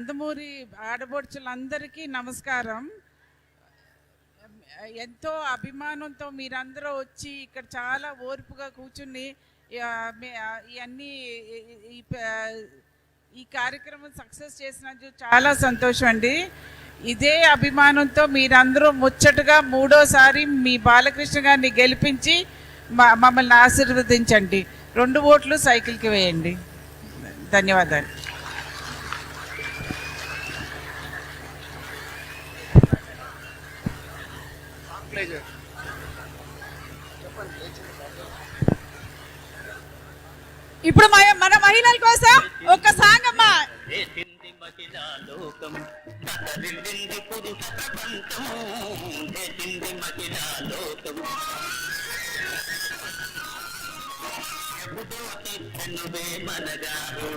నందమూరి ఆడబొడుచులందరికీ నమస్కారం. ఎంతో అభిమానంతో మీరందరూ వచ్చి ఇక్కడ చాలా ఓర్పుగా కూర్చుని ఇవన్నీ ఈ- కార్యక్రమం సక్సెస్ చేసినందుకు చాలా సంతోషం అండి. ఇదే అభిమానంతో మీరందరూ ముచ్చటగా మూడోసారి మీ బాలకృష్ణ గారిని గెలిపించి మ- మమ్మల్ని ఆశీర్వదించండి. రెండు ఓట్లు సైకిల్కి వేయండి. ధన్యవాదాలు. ఇప్పుడు మ- మన మహిళల కోసం ఒక సాంగ్ అమ్మా. మనగారు